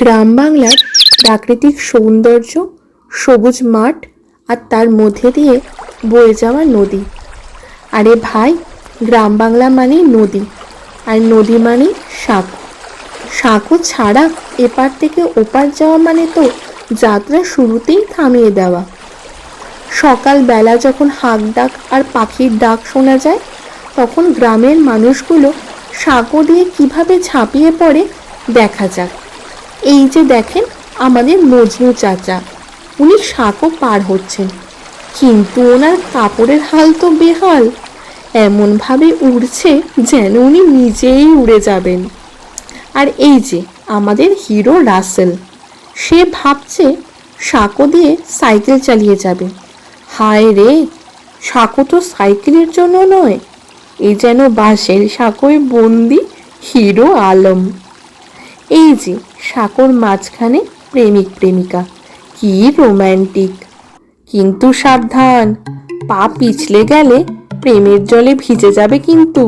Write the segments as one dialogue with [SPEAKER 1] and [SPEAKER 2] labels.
[SPEAKER 1] গ্রাম বাংলার প্রাকৃতিক সৌন্দর্য, সবুজ মাঠ আর তার মধ্যে দিয়ে বয়ে যাওয়া নদী। আরে ভাই, গ্রাম বাংলা মানেই নদী আর নদী মানে সাঁকো। সাঁকো ছাড়া এপার থেকে ওপার যাওয়া মানে তো যাত্রা শুরুতেই থামিয়ে দেওয়া। সকালবেলা যখন হাঁক ডাক আর পাখির ডাক শোনা যায়, তখন গ্রামের মানুষগুলো সাঁকো দিয়ে কীভাবে ঝাঁপিয়ে পড়ে দেখা যাক। এই যে দেখেন আমাদের মজনু চাচা, উনি সাঁকো পার হচ্ছেন। কিন্তু ওনার কাপড়ের হাল তো বেহাল। এমনভাবে উড়ছে যেন উনি নিজেই উড়ে যাবেন। আর এই যে আমাদের হিরো রাসেল, সে ভাবছে সাঁকো দিয়ে সাইকেল চালিয়ে যাবে। হায় রে সাঁকো তো সাইকেলের জন্য নয়, এ যেন বাঁশের সাঁকোয় বন্দি হিরো আলম। এই যে সাঁকোর মাঝখানে প্রেমিক প্রেমিকা। কি রোম্যান্টিক। কিন্তু সাবধান, পা পিছলে গেলে প্রেমের জলে ভিজে যাবে কিন্তু।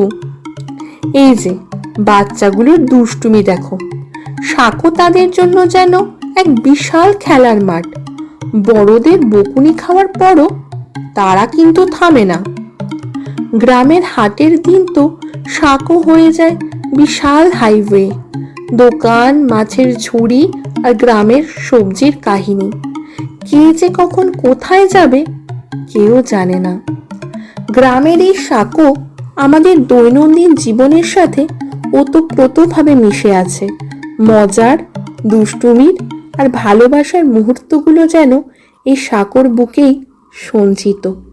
[SPEAKER 1] এই যে বাচ্চাগুলোর দুষ্টুমি দেখো। সাঁকো তাদের জন্য যেন এক বিশাল খেলার মাঠ। বড়দের বকুনি খাওয়ার পরও তারা কিন্তু থামে না। গ্রামের হাটের দিন তো সাঁকো হয়ে যায় বিশাল হাইওয়ে, দোকান, মাছের ঝুড়ি আর গ্রামের সবজির কাহিনী। কে যে কখন কোথায় যাবে, কেউ জানে না। গ্রামের এই সাঁকো আমাদের দৈনন্দিন জীবনের সাথে ওতপ্রোতভাবে মিশে আছে। মজার, দুষ্টুমির আর ভালোবাসার মুহূর্তগুলো যেন এই সাঁকোর বুকেই সঞ্চিত।